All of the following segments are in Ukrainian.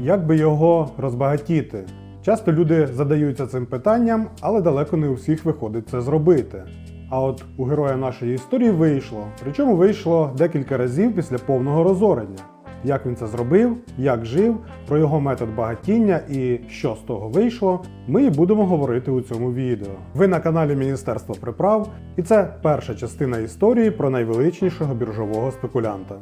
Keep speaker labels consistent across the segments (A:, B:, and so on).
A: Як би його розбагатіти? Часто люди задаються цим питанням, але далеко не у всіх виходить це зробити. А от у героя нашої історії вийшло, причому вийшло декілька разів після повного розорення. Як він це зробив, як жив, про його метод багатіння і що з того вийшло, ми і будемо говорити у цьому відео. Ви на каналі Міністерства приправ, і це перша частина історії про найвеличнішого біржового спекулянта.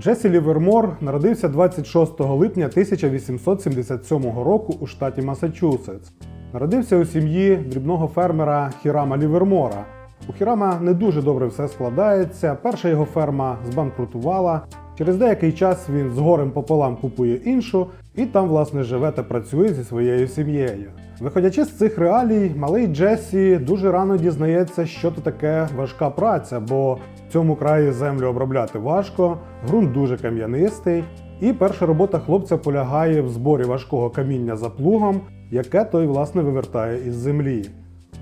A: Джесі Лівермор народився 26 липня 1877 року у штаті Масачусетс. Народився у сім'ї дрібного фермера Хірама Лівермора. У Хірама не дуже добре все складається. Перша його ферма збанкрутувала. Через деякий час він з горем пополам купує іншу і там, власне, живе та працює зі своєю сім'єю. Виходячи з цих реалій, малий Джесі дуже рано дізнається, що то таке важка праця, бо в цьому краї землю обробляти важко, ґрунт дуже кам'янистий. І перша робота хлопця полягає в зборі важкого каміння за плугом, яке той власне вивертає із землі.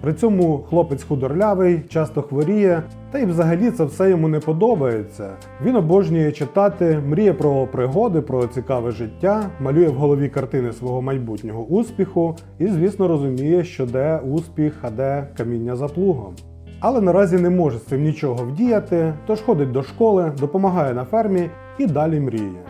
A: При цьому хлопець худорлявий, часто хворіє, та й взагалі це все йому не подобається. Він обожнює читати, мріє про пригоди, про цікаве життя, малює в голові картини свого майбутнього успіху і, звісно, розуміє, що де успіх, а де каміння за плугом. Але наразі не може з цим нічого вдіяти, тож ходить до школи, допомагає на фермі і далі мріє.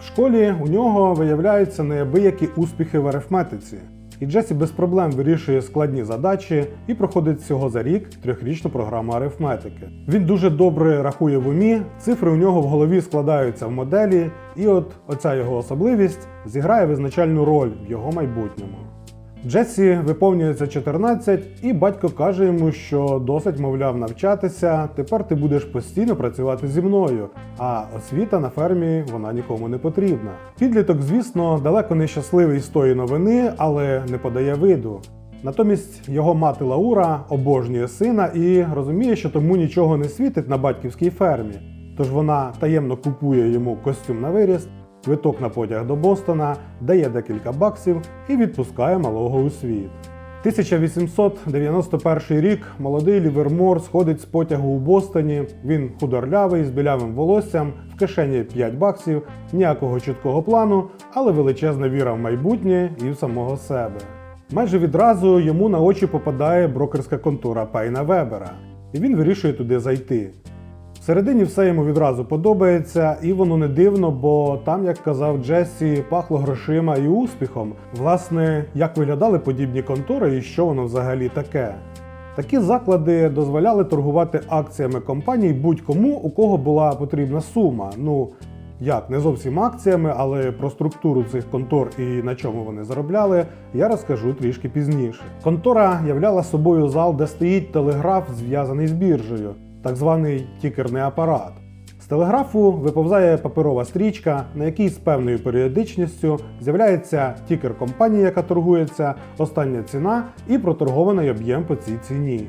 A: В школі у нього виявляються неабиякі успіхи в арифметиці. І Джесі без проблем вирішує складні задачі і проходить всього за рік трьохрічну програму арифметики. Він дуже добре рахує в умі, цифри у нього в голові складаються в моделі, і от оця його особливість зіграє визначальну роль в його майбутньому. Джесі виповнюється 14, і батько каже йому, що досить, мовляв, навчатися. Тепер ти будеш постійно працювати зі мною, а освіта на фермі вона нікому не потрібна. Підліток, звісно, далеко не щасливий з тої новини, але не подає виду. Натомість його мати Лаура обожнює сина і розуміє, що тому нічого не світить на батьківській фермі. Тож вона таємно купує йому костюм на виріст, квиток на потяг до Бостона, дає декілька баксів і відпускає малого у світ. 1891 рік молодий Лівермор сходить з потягу у Бостоні. Він худорлявий з білявим волоссям, в кишені 5 баксів, ніякого чіткого плану, але величезна віра в майбутнє і в самого себе. Майже відразу йому на очі попадає брокерська контора Пейна Вебера, і він вирішує туди зайти. Всередині все йому відразу подобається, і воно не дивно, бо там, як казав Джесі, пахло грошима і успіхом. Власне, як виглядали подібні контори і що воно взагалі таке. Такі заклади дозволяли торгувати акціями компаній будь-кому, у кого була потрібна сума. Ну, як не зовсім акціями, але про структуру цих контор і на чому вони заробляли, я розкажу трішки пізніше. Контора являла собою зал, де стоїть телеграф, зв'язаний з біржею так званий тікерний апарат. З телеграфу виповзає паперова стрічка, на якій з певною періодичністю з'являється тікер компанії, яка торгується, остання ціна і проторгований об'єм по цій ціні.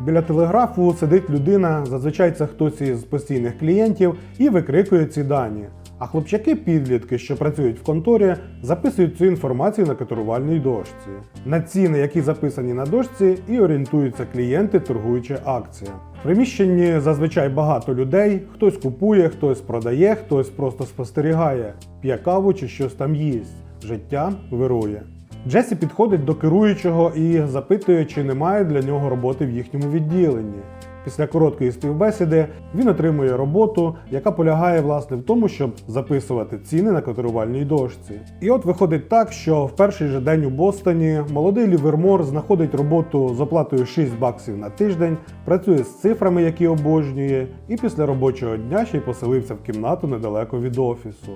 A: Біля телеграфу сидить людина, зазвичай це хтось із постійних клієнтів, і викрикує ці дані. А хлопчаки-підлітки, що працюють в конторі, записують цю інформацію на катерувальній дошці. На ціни, які записані на дошці, і орієнтуються клієнти, торгуючи акціями. В приміщенні зазвичай багато людей, хтось купує, хтось продає, хтось просто спостерігає, п'є каву чи щось там їсть. Життя вирує. Джесі підходить до керуючого і запитує, чи немає для нього роботи в їхньому відділенні. Після короткої співбесіди він отримує роботу, яка полягає власне в тому, щоб записувати ціни на котирувальній дошці. І от виходить так, що в перший же день у Бостоні молодий Лівермор знаходить роботу з оплатою 6 баксів на тиждень, працює з цифрами, які обожнює, і після робочого дня ще й поселився в кімнату недалеко від офісу.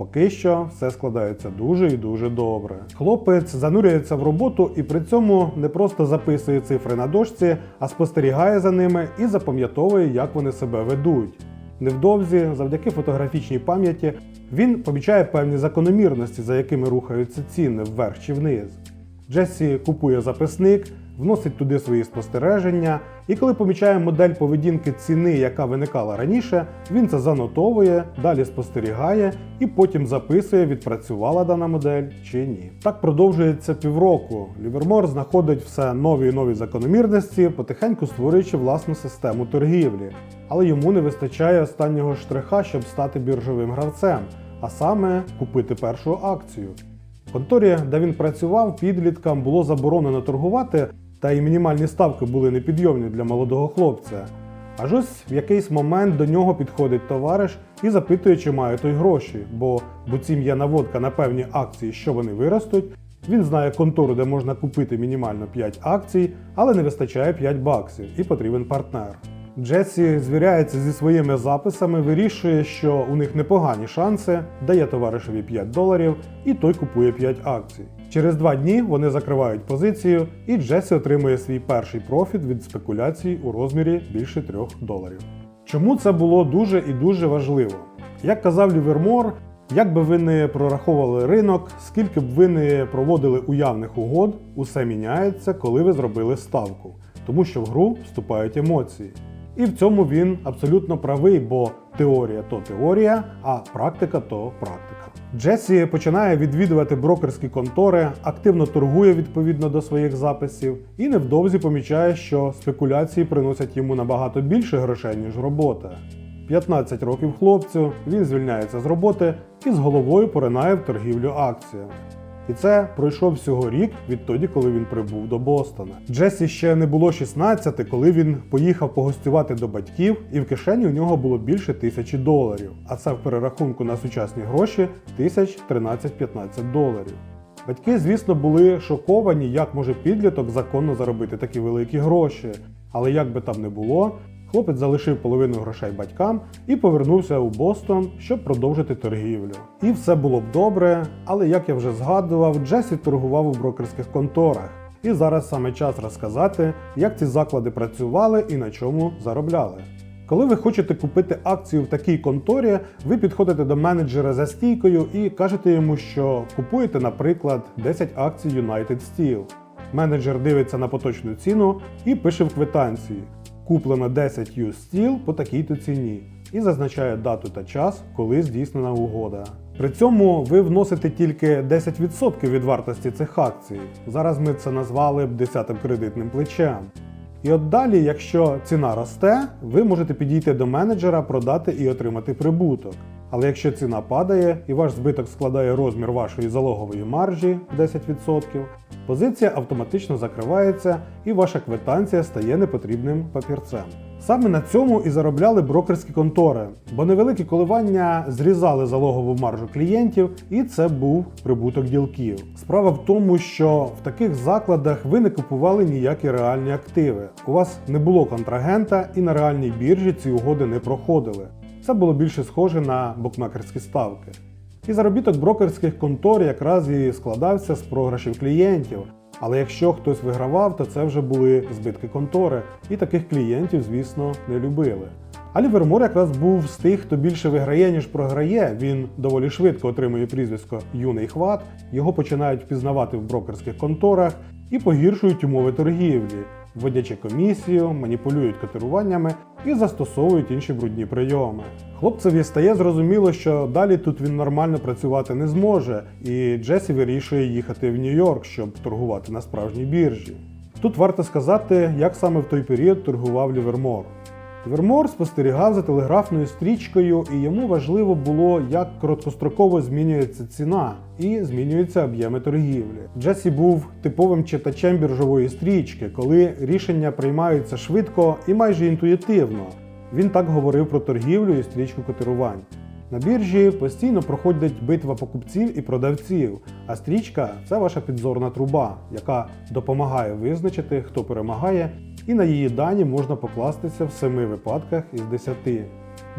A: Поки що все складається дуже і дуже добре. Хлопець занурюється в роботу і при цьому не просто записує цифри на дошці, а спостерігає за ними і запам'ятовує, як вони себе ведуть. Невдовзі, завдяки фотографічній пам'яті, він помічає певні закономірності, за якими рухаються ціни вверх чи вниз. Джесі купує записник, вносить туди свої спостереження, і коли помічає модель поведінки ціни, яка виникала раніше, він це занотовує, далі спостерігає і потім записує, відпрацювала дана модель чи ні. Так продовжується півроку. Лівермор знаходить все нові і нові закономірності, потихеньку створюючи власну систему торгівлі. Але йому не вистачає останнього штриха, щоб стати біржовим гравцем, а саме купити першу акцію. В конторі, де він працював, підліткам було заборонено торгувати, та й мінімальні ставки були непідйомні для молодого хлопця. Аж ось в якийсь момент до нього підходить товариш і запитує, чи має той гроші, бо буцім є наводка на певні акції, що вони виростуть. Він знає контору, де можна купити мінімально 5 акцій, але не вистачає 5 баксів і потрібен партнер. Джесі звіряється зі своїми записами, вирішує, що у них непогані шанси, дає товаришеві 5 доларів, і той купує 5 акцій. Через два дні вони закривають позицію, і Джесі отримує свій перший профіт від спекуляцій у розмірі більше 3 доларів. Чому це було дуже і дуже важливо? Як казав Лівермор, як би ви не прораховували ринок, скільки б ви не проводили уявних угод, усе міняється, коли ви зробили ставку, тому що в гру вступають емоції. І в цьому він абсолютно правий, бо теорія то теорія, а практика то практика. Джесі починає відвідувати брокерські контори, активно торгує відповідно до своїх записів і невдовзі помічає, що спекуляції приносять йому набагато більше грошей, ніж робота. 15 років хлопцю, він звільняється з роботи і з головою поринає в торгівлю акціями. І це пройшов всього рік відтоді, коли він прибув до Бостона. Джесі ще не було 16, коли він поїхав погостювати до батьків, і в кишені у нього було більше тисячі доларів. А це в перерахунку на сучасні гроші тисяч 13-15 доларів. Батьки, звісно, були шоковані, як може підліток законно заробити такі великі гроші. Але як би там не було, хлопець залишив половину грошей батькам і повернувся у Бостон, щоб продовжити торгівлю. І все було б добре, але як я вже згадував, Джесі торгував у брокерських конторах. І зараз саме час розказати, як ці заклади працювали і на чому заробляли. Коли ви хочете купити акцію в такій конторі, ви підходите до менеджера за стійкою і кажете йому, що купуєте, наприклад, 10 акцій United Steel. Менеджер дивиться на поточну ціну і пише в квитанції: куплено 10 U Steel по такій-то ціні і зазначає дату та час, коли здійснена угода. При цьому ви вносите тільки 10% від вартості цих акцій. Зараз ми це назвали б 10 кредитним плечем. І от далі, якщо ціна росте, ви можете підійти до менеджера, продати і отримати прибуток. Але якщо ціна падає і ваш збиток складає розмір вашої залогової маржі 10%, позиція автоматично закривається і ваша квитанція стає непотрібним папірцем. Саме на цьому і заробляли брокерські контори, бо невеликі коливання зрізали залогову маржу клієнтів, і це був прибуток ділків. Справа в тому, що в таких закладах ви не купували ніякі реальні активи. У вас не було контрагента, і на реальній біржі ці угоди не проходили. Це було більше схоже на букмекерські ставки. І заробіток брокерських контор якраз і складався з програшів клієнтів. Але якщо хтось вигравав, то це вже були збитки контори, і таких клієнтів, звісно, не любили. А Лівермор якраз був з тих, хто більше виграє, ніж програє. Він доволі швидко отримує прізвисько Юний хват, його починають впізнавати в брокерських конторах і погіршують умови торгівлі, вводячи комісію, маніпулюють котируваннями і застосовують інші брудні прийоми. Хлопцеві стає зрозуміло, що далі тут він нормально працювати не зможе, і Джесі вирішує їхати в Нью-Йорк, щоб торгувати на справжній біржі. Тут варто сказати, як саме в той період торгував Лівермор. Лівермор спостерігав за телеграфною стрічкою, і йому важливо було, як короткостроково змінюється ціна і змінюються об'єми торгівлі. Джесі був типовим читачем біржової стрічки, коли рішення приймаються швидко і майже інтуїтивно. Він так говорив про торгівлю і стрічку котирувань. На біржі постійно проходить битва покупців і продавців, а стрічка це ваша підзорна труба, яка допомагає визначити, хто перемагає, і на її дані можна покластися в 7 випадках із 10.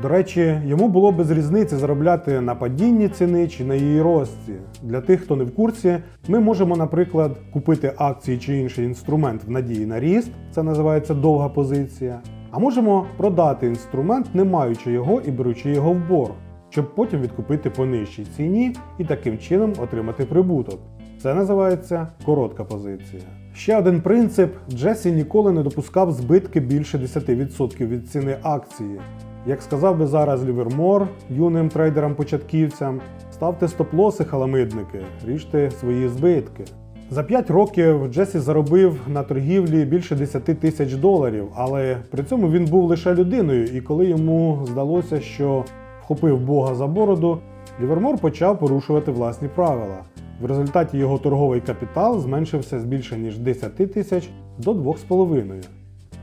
A: До речі, йому було без різниці заробляти на падінні ціни чи на її рості. Для тих, хто не в курсі, ми можемо, наприклад, купити акції чи інший інструмент в надії на ріст, це називається довга позиція. А можемо продати інструмент, не маючи його і беручи його в борг, щоб потім відкупити по нижчій ціні і таким чином отримати прибуток. Це називається коротка позиція. Ще один принцип: Джесі ніколи не допускав збитки більше 10% від ціни акції. Як сказав би зараз Лівермор юним трейдерам-початківцям, ставте стоп-лоси, халамидники, ріжте свої збитки. За 5 років Джесі заробив на торгівлі більше 10 тисяч доларів, але при цьому він був лише людиною, і коли йому здалося, що вхопив Бога за бороду, Лівермор почав порушувати власні правила. В результаті його торговий капітал зменшився з більше ніж 10 тисяч до 2,5.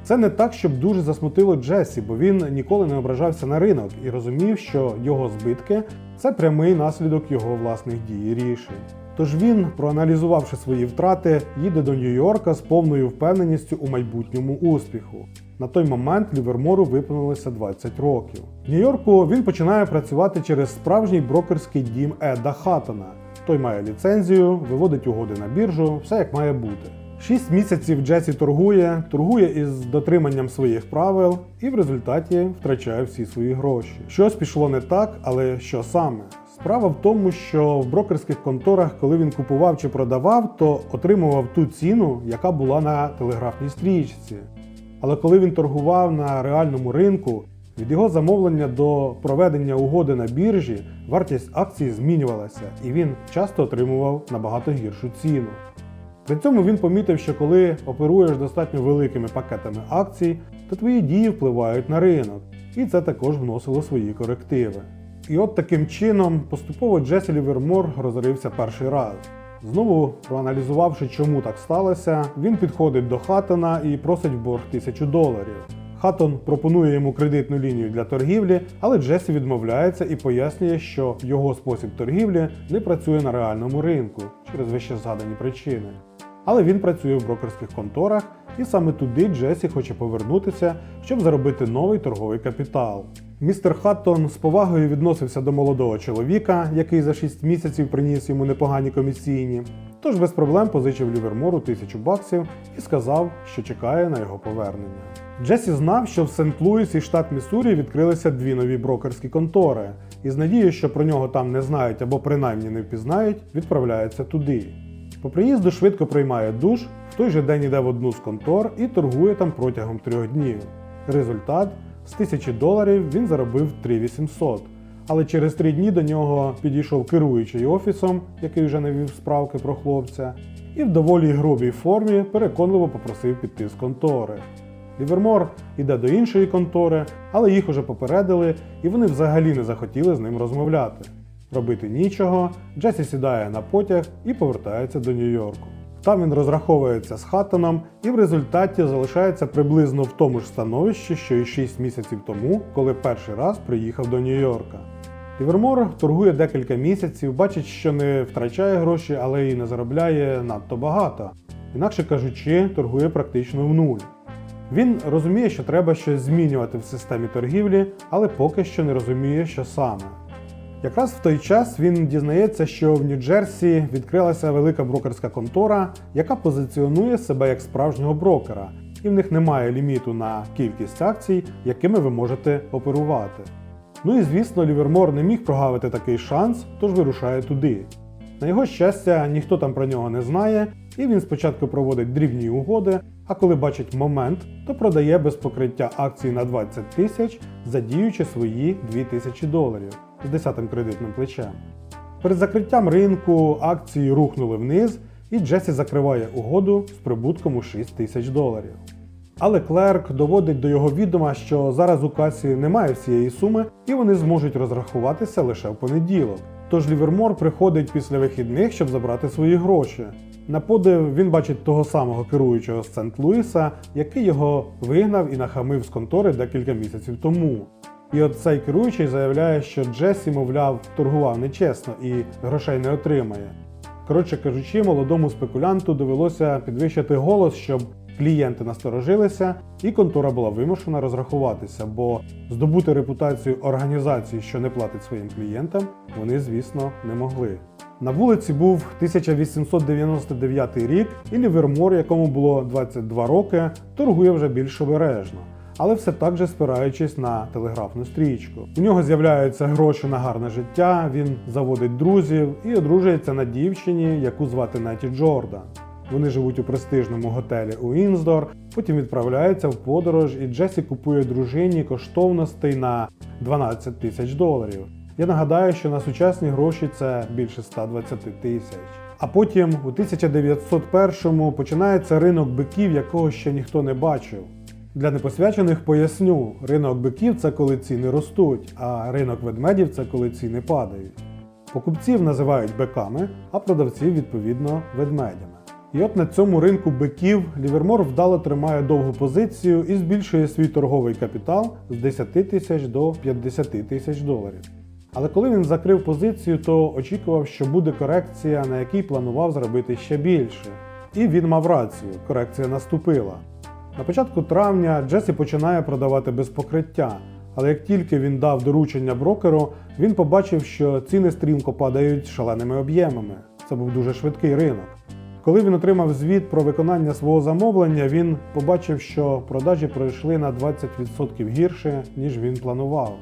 A: Це не так, щоб дуже засмутило Джесі, бо він ніколи не ображався на ринок і розумів, що його збитки це прямий наслідок його власних дій і рішень. Тож він, проаналізувавши свої втрати, їде до Нью-Йорка з повною впевненістю у майбутньому успіху. На той момент Лівермору виповнилося 20 років. В Нью-Йорку він починає працювати через справжній брокерський дім Еда Хаттона. Той має ліцензію, виводить угоди на біржу, все як має бути. Шість місяців Джесі торгує, торгує із дотриманням своїх правил і в результаті втрачає всі свої гроші. Щось пішло не так, але що саме? Справа в тому, що в брокерських конторах, коли він купував чи продавав, то отримував ту ціну, яка була на телеграфній стрічці. Але коли він торгував на реальному ринку, від його замовлення до проведення угоди на біржі вартість акції змінювалася, і він часто отримував набагато гіршу ціну. При цьому він помітив, що коли оперуєш достатньо великими пакетами акцій, то твої дії впливають на ринок, і це також вносило свої корективи. І от таким чином поступово Джесі Лівермор розорився перший раз. Знову проаналізувавши, чому так сталося, він підходить до Хаттона і просить борг тисячу доларів. Хаттон пропонує йому кредитну лінію для торгівлі, але Джесі відмовляється і пояснює, що його спосіб торгівлі не працює на реальному ринку через вище згадані причини. Але він працює в брокерських конторах, і саме туди Джесі хоче повернутися, щоб заробити новий торговий капітал. Містер Хаттон з повагою відносився до молодого чоловіка, який за 6 місяців приніс йому непогані комісійні. Тож без проблем позичив Лівермору тисячу баксів і сказав, що чекає на його повернення. Джесі знав, що в Сент-Луісі штат Міссурі відкрилися дві нові брокерські контори, і з надією, що про нього там не знають або принаймні не впізнають, відправляється туди. По приїзду швидко приймає душ, в той же день йде в одну з контор і торгує там протягом трьох днів. Результат з 1000 доларів він заробив 3800. Але через три дні до нього підійшов керуючий офісом, який вже навів справки про хлопця, і в доволі грубій формі переконливо попросив піти з контори. Лівермор йде до іншої контори, але їх уже попередили, і вони взагалі не захотіли з ним розмовляти. Робити нічого, Джесі сідає на потяг і повертається до Нью-Йорку. Там він розраховується з Хаттоном і в результаті залишається приблизно в тому ж становищі, що й 6 місяців тому, коли перший раз приїхав до Нью-Йорка. Лівермор торгує декілька місяців, бачить, що не втрачає гроші, але й не заробляє надто багато. Інакше кажучи, торгує практично в нуль. Він розуміє, що треба щось змінювати в системі торгівлі, але поки що не розуміє, що саме. Якраз в той час він дізнається, що в Нью-Джерсі відкрилася велика брокерська контора, яка позиціонує себе як справжнього брокера, і в них немає ліміту на кількість акцій, якими ви можете оперувати. Ну і звісно, Лівермор не міг прогавити такий шанс, тож вирушає туди. На його щастя, ніхто там про нього не знає, і він спочатку проводить дрібні угоди, а коли бачить момент, то продає без покриття акцій на 20 тисяч, задіючи свої 2000 доларів з 10-м кредитним плечем. Перед закриттям ринку акції рухнули вниз, і Джесі закриває угоду з прибутком у 6 тисяч доларів. Але клерк доводить до його відома, що зараз у касі немає всієї суми, і вони зможуть розрахуватися лише в понеділок. Тож Лівермор приходить після вихідних, щоб забрати свої гроші. На подив він бачить того самого керуючого з Сент-Луіса, який його вигнав і нахамив з контори декілька місяців тому. І от цей керуючий заявляє, що Джесі, мовляв, торгував нечесно і грошей не отримає. Коротше кажучи, молодому спекулянту довелося підвищити голос, щоб клієнти насторожилися, і контора була вимушена розрахуватися, бо здобути репутацію організації, що не платить своїм клієнтам, вони, звісно, не могли. На вулиці був 1899 рік, і Лівермор, якому було 22 роки, торгує вже більш обережно. Але все так же спираючись на телеграфну стрічку. У нього з'являються гроші на гарне життя, він заводить друзів і одружується на дівчині, яку звати Неті Джордан. Вони живуть у престижному готелі у Інздор, потім відправляються в подорож, і Джесі купує дружині коштовностей на 12 тисяч доларів. Я нагадаю, що на сучасні гроші це більше 120 тисяч. А потім у 1901-му починається ринок биків, якого ще ніхто не бачив. Для непосвячених поясню, ринок биків це коли ціни ростуть, а ринок ведмедів це коли ціни падають. Покупців називають биками, а продавців відповідно ведмедями. І от на цьому ринку биків Лівермор вдало тримає довгу позицію і збільшує свій торговий капітал з 10 тисяч до 50 тисяч доларів. Але коли він закрив позицію, то очікував, що буде корекція, на якій планував зробити ще більше. І він мав рацію, корекція наступила. На початку травня Джесі починає продавати без покриття, але як тільки він дав доручення брокеру, він побачив, що ціни стрімко падають шаленими об'ємами. Це був дуже швидкий ринок. Коли він отримав звіт про виконання свого замовлення, він побачив, що продажі пройшли на 20% гірше, ніж він планував.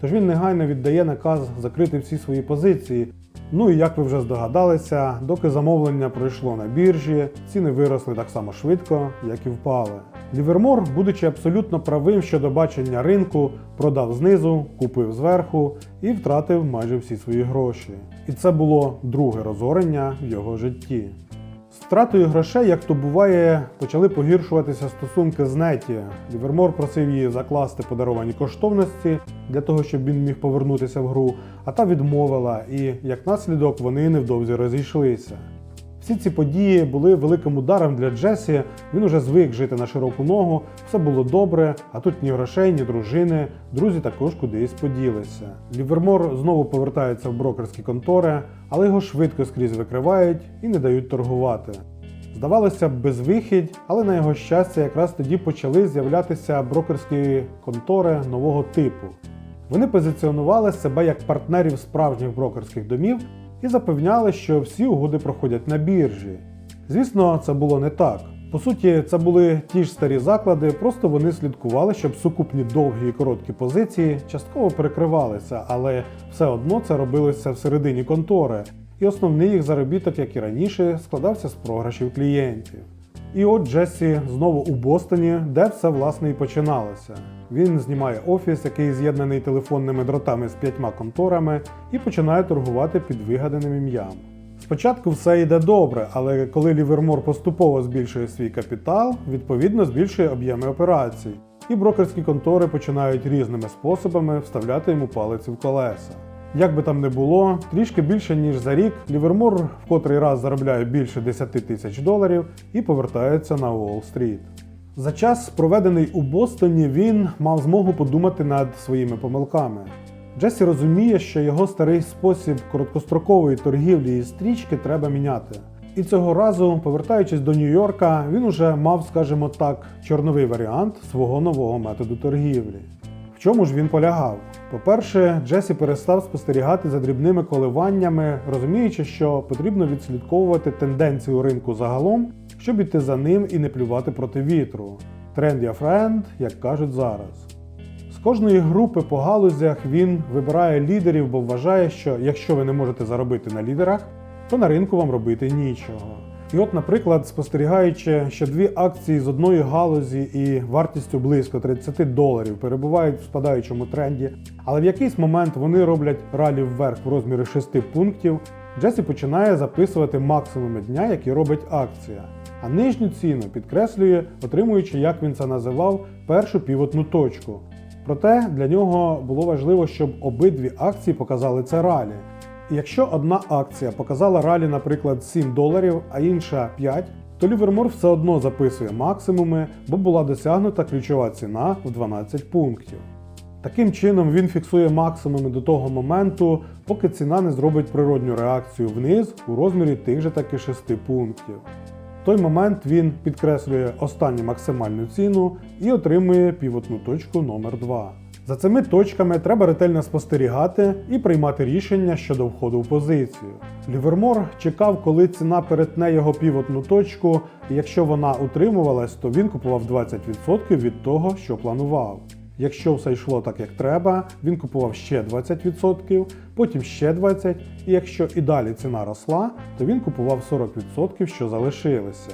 A: Тож він негайно віддає наказ закрити всі свої позиції. Ну і як ви вже здогадалися, доки замовлення пройшло на біржі, ціни виросли так само швидко, як і впали. Лівермор, будучи абсолютно правим щодо бачення ринку, продав знизу, купив зверху і втратив майже всі свої гроші. І це було друге розорення в його житті. З втратою грошей, як то буває, почали погіршуватися стосунки з Неті. Лівермор просив її закласти подаровані коштовності для того, щоб він міг повернутися в гру, а та відмовила, і як наслідок вони невдовзі розійшлися. Всі ці події були великим ударом для Джесі. Він уже звик жити на широку ногу, все було добре, а тут ні грошей, ні дружини. Друзі також кудись поділися. Лівермор знову повертається в брокерські контори, але його швидко скрізь викривають і не дають торгувати. Здавалося б, безвихідь, але на його щастя, якраз тоді почали з'являтися брокерські контори нового типу. Вони позиціонували себе як партнерів справжніх брокерських домів і запевняли, що всі угоди проходять на біржі. Звісно, це було не так. По суті, це були ті ж старі заклади, просто вони слідкували, щоб сукупні довгі і короткі позиції частково перекривалися, але все одно це робилося всередині контори, і основний їх заробіток, як і раніше, складався з програшів клієнтів. І от Джесі знову у Бостоні, де все власне і починалося. Він знімає офіс, який з'єднаний телефонними дротами з п'ятьма конторами, і починає торгувати під вигаданим ім'ям. Спочатку все йде добре, але коли Лівермор поступово збільшує свій капітал, відповідно збільшує об'єми операцій, і брокерські контори починають різними способами вставляти йому палиці в колеса. Як би там не було, трішки більше ніж за рік Лівермор в котрий раз заробляє більше 10 тисяч доларів і повертається на Уолл-стріт. За час, проведений у Бостоні, він мав змогу подумати над своїми помилками. Джесі розуміє, що його старий спосіб короткострокової торгівлі і стрічки треба міняти. І цього разу, повертаючись до Нью-Йорка, він уже мав, скажімо так, чорновий варіант свого нового методу торгівлі. В чому ж він полягав? По-перше, Джесі перестав спостерігати за дрібними коливаннями, розуміючи, що потрібно відслідковувати тенденцію ринку загалом, щоб іти за ним і не плювати проти вітру. Тренд я френд, як кажуть зараз. З кожної групи по галузях він вибирає лідерів, бо вважає, що якщо ви не можете заробити на лідерах, то на ринку вам робити нічого. І от, наприклад, спостерігаючи, що дві акції з одної галузі і вартістю близько 30 доларів перебувають в спадаючому тренді, але в якийсь момент вони роблять ралі вверх в розмірі 6 пунктів, Джесі починає записувати максимуми дня, які робить акція. А нижню ціну підкреслює, отримуючи, як він це називав, першу півотну точку. Проте для нього було важливо, щоб обидві акції показали це ралі. Якщо одна акція показала ралі, наприклад, 7 доларів, а інша 5, то Лівермор все одно записує максимуми, бо була досягнута ключова ціна в 12 пунктів. Таким чином він фіксує максимуми до того моменту, поки ціна не зробить природню реакцію вниз у розмірі тих же таки 6 пунктів. В той момент він підкреслює останню максимальну ціну і отримує півотну точку номер 2 За цими точками треба ретельно спостерігати і приймати рішення щодо входу в позицію. Лівермор чекав, коли ціна перетне його півотну точку, і якщо вона утримувалась, то він купував 20% від того, що планував. Якщо все йшло так, як треба, він купував ще 20%, потім ще 20%, і якщо і далі ціна росла, то він купував 40%, що залишилися.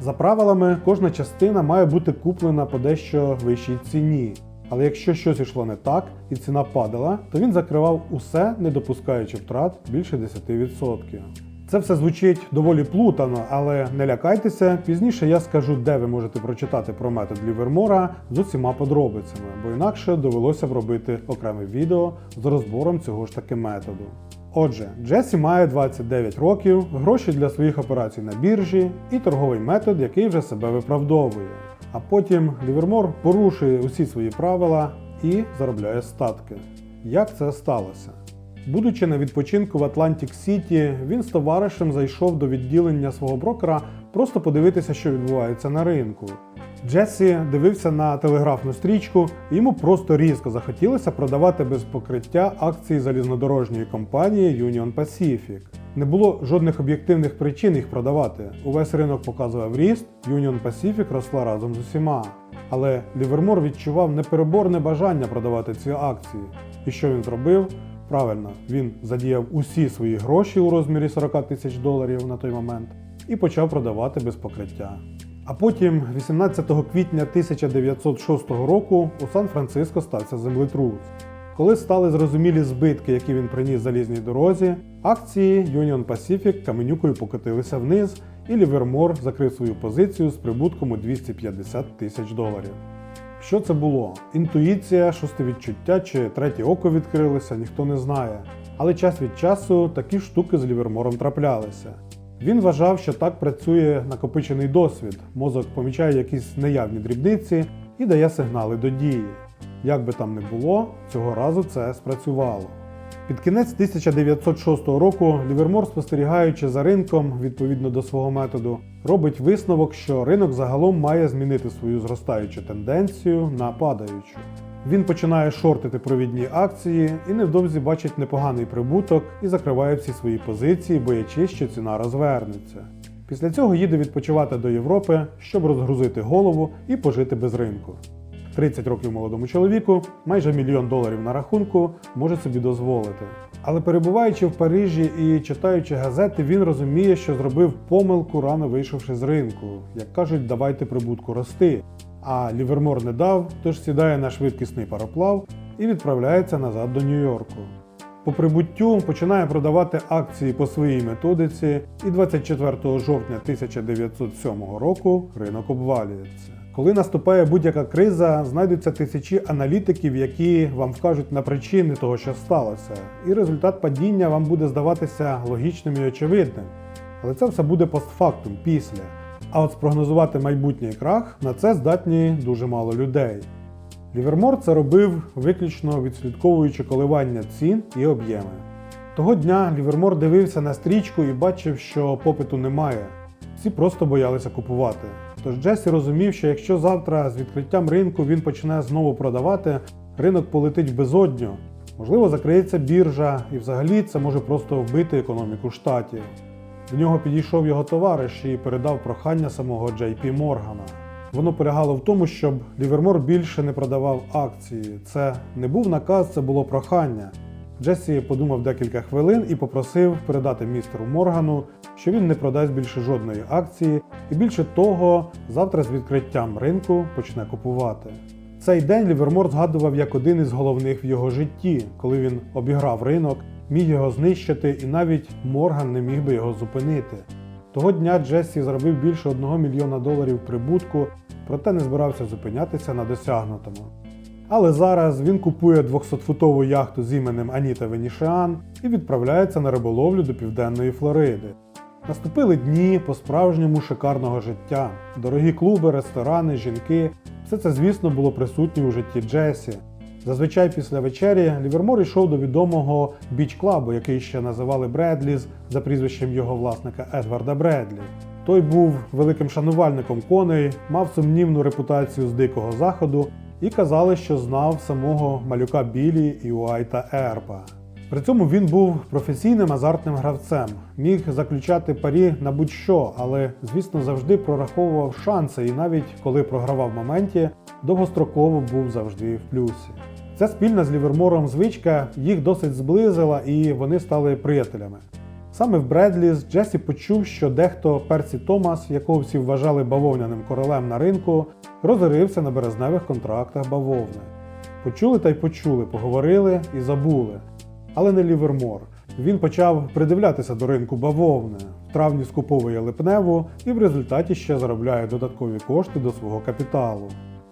A: За правилами, кожна частина має бути куплена по дещо вищій ціні. Але якщо щось йшло не так і ціна падала, то він закривав усе, не допускаючи втрат більше 10%. Це все звучить доволі плутано, але не лякайтеся. Пізніше я скажу, де ви можете прочитати про метод Лівермора з усіма подробицями, бо інакше довелося б робити окреме відео з розбором цього ж таки методу. Отже, Джесі має 29 років, гроші для своїх операцій на біржі і торговий метод, який вже себе виправдовує. А потім Лівермор порушує усі свої правила і заробляє статки. Як це сталося? Будучи на відпочинку в Атлантик Сіті, він з товаришем зайшов до відділення свого брокера просто подивитися, що відбувається на ринку. Джесі дивився на телеграфну стрічку, і йому просто різко захотілося продавати без покриття акції залізнодорожньої компанії Union Pacific. Не було жодних об'єктивних причин їх продавати. Увесь ринок показував ріст, Union Pacific росла разом з усіма. Але Лівермор відчував непереборне бажання продавати ці акції. І що він зробив? Правильно, він задіяв усі свої гроші у розмірі 40 тисяч доларів на той момент і почав продавати без покриття. А потім, 18 квітня 1906 року, у Сан-Франциско стався землетрус. Коли стали зрозумілі збитки, які він приніс залізній дорозі, акції Union Pacific каменюкою покотилися вниз, і Лівермор закрив свою позицію з прибутком у 250 тисяч доларів. Що це було? Інтуїція, шосте відчуття чи третє око відкрилося, ніхто не знає. Але час від часу такі штуки з Лівермором траплялися. Він вважав, що так працює накопичений досвід. Мозок помічає якісь неявні дрібниці і дає сигнали до дії. Як би там не було, цього разу це спрацювало. Під кінець 1906 року Лівермор, спостерігаючи за ринком відповідно до свого методу, робить висновок, що ринок загалом має змінити свою зростаючу тенденцію на падаючу. Він починає шортити провідні акції і невдовзі бачить непоганий прибуток і закриває всі свої позиції, боячись, що ціна розвернеться. Після цього їде відпочивати до Європи, щоб розгрузити голову і пожити без ринку. 30 років молодому чоловіку, майже мільйон доларів на рахунку, може собі дозволити. Але перебуваючи в Парижі і читаючи газети, він розуміє, що зробив помилку, рано вийшовши з ринку. Як кажуть, давайте прибутку рости. А Лівермор не дав, тож сідає на швидкісний пароплав і відправляється назад до Нью-Йорку. По прибуттю починає продавати акції по своїй методиці, і 24 жовтня 1907 року ринок обвалюється. Коли наступає будь-яка криза, знайдуться тисячі аналітиків, які вам вкажуть на причини того, що сталося, і результат падіння вам буде здаватися логічним і очевидним. Але це все буде постфактум після. А от спрогнозувати майбутній крах на це здатні дуже мало людей. Лівермор це робив виключно відслідковуючи коливання цін і об'єми. Того дня Лівермор дивився на стрічку і бачив, що попиту немає. Всі просто боялися купувати. Тож Джесі розумів, що якщо завтра з відкриттям ринку він почне знову продавати, ринок полетить в безодню. Можливо, закриється біржа, і взагалі це може просто вбити економіку штатів. До нього підійшов його товариш і передав прохання самого Джей Пі Моргана. Воно полягало в тому, щоб Лівермор більше не продавав акції. Це не був наказ, це було прохання. Джесі подумав декілька хвилин і попросив передати містеру Моргану, що він не продасть більше жодної акції, і більше того, завтра з відкриттям ринку почне купувати. Цей день Лівермор згадував як один із головних в його житті, коли він обіграв ринок, міг його знищити, і навіть Морган не міг би його зупинити. Того дня Джесі заробив більше 1 мільйона доларів прибутку, проте не збирався зупинятися на досягнутому. Але зараз він купує 200-футову яхту з іменем Аніта Венішіан і відправляється на риболовлю до південної Флориди. Наступили дні по-справжньому шикарного життя. Дорогі клуби, ресторани, жінки все це, звісно, було присутнє у житті Джесі. Зазвичай після вечері Лівермор йшов до відомого біч-клабу, який ще називали Бредліз за прізвищем його власника Едварда Бредлі. Той був великим шанувальником коней, мав сумнівну репутацію з дикого заходу і казали, що знав самого малюка Білі і Уайта Ерпа. При цьому він був професійним азартним гравцем, міг заключати парі на будь-що, але, звісно, завжди прораховував шанси, і навіть коли програвав в моменті, довгостроково був завжди в плюсі. Ця спільна з Лівермором звичка їх досить зблизила і вони стали приятелями. Саме в Бредліс Джесі почув, що дехто Персі Томас, якого всі вважали бавовняним королем на ринку, розорився на березневих контрактах бавовни. Почули та й почули, поговорили і забули. Але не Лівермор. Він почав придивлятися до ринку бавовни. В травні скуповує липневу і в результаті ще заробляє додаткові кошти до свого капіталу.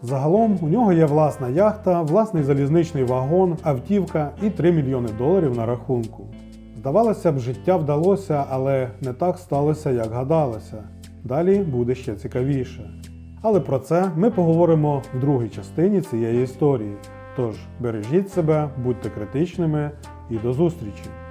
A: Загалом у нього є власна яхта, власний залізничний вагон, автівка і 3 мільйони доларів на рахунку. Здавалося б, життя вдалося, але не так сталося, як гадалося. Далі буде ще цікавіше. Але про це ми поговоримо в другій частині цієї історії. Тож бережіть себе, будьте критичними і до зустрічі!